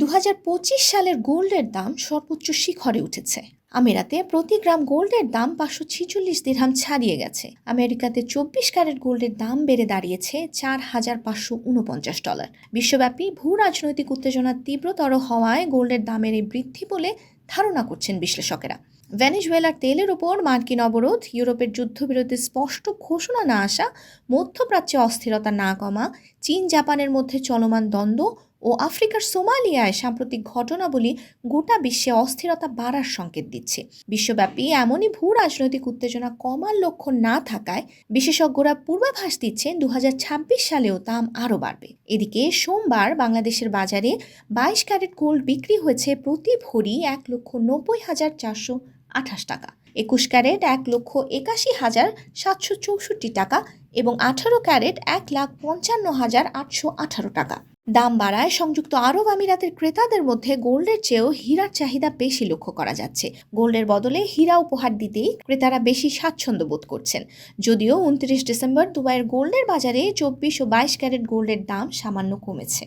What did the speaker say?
দু হাজার পঁচিশ সালের গোল্ডের দাম সর্বোচ্চ শিখরে উঠেছে। আমেরাতে প্রতি গ্রাম গোল্ডের দাম পাঁচশো ছিচল্লিশ দিরহাম ছাড়িয়ে গেছে। আমেরিকাতে চব্বিশ ক্যারেট গোল্ডের দাম বেড়ে দাঁড়িয়েছে চার হাজার পাঁচশো উনপঞ্চাশ ডলার। বিশ্বব্যাপী ভূ রাজনৈতিক উত্তেজনা তীব্রতর হওয়ায় গোল্ডের দামের এই বৃদ্ধি বলে ধারণা করছেন বিশ্লেষকেরা। ভেনেজুয়েলার তেলের ওপর মার্কিন অবরোধ, ইউরোপের যুদ্ধবিরতির স্পষ্ট ঘোষণা না আসা, মধ্যপ্রাচ্যে অস্থিরতা না কমা, চীন, জাপানের মধ্যে চলমান দ্বন্দ্ব ও আফ্রিকার সোমালিয়ায় সাম্প্রতিক ঘটনাবলী গোটা বিশ্বে অস্থিরতা বাড়ার সংকেত দিচ্ছে। বিশ্বব্যাপী এমনই ভূ রাজনৈতিক উত্তেজনা কমার লক্ষ্য না থাকায় বিশেষজ্ঞরা পূর্বাভাস দিচ্ছেন দু হাজার ছাব্বিশ সালেও দাম আরও বাড়বে। এদিকে সোমবার বাংলাদেশের বাজারে বাইশ ক্যারেট গোল্ড বিক্রি হয়েছে প্রতি ভরি এক লক্ষ নব্বই হাজার চারশো আঠাশ টাকা। একুশ ক্যারেট এক লক্ষ একাশি হাজার সাতশো চৌষট্টি টাকা এবং আঠারো ক্যারেট এক লাখ পঞ্চান্ন হাজার আটশো আঠারো টাকা। দাম বাড়ায় সংযুক্ত আরব আমিরাতের ক্রেতাদের মধ্যে গোল্ডের চেয়েও হীরার চাহিদা বেশি লক্ষ্য করা যাচ্ছে। গোল্ডের বদলে হীরা উপহার দিতেই ক্রেতারা বেশি স্বাচ্ছন্দ্য বোধ করছেন। যদিও উনত্রিশ ডিসেম্বর দুবাইয়ের গোল্ডের বাজারে চব্বিশ ও বাইশ ক্যারেট গোল্ডের দাম সামান্য কমেছে।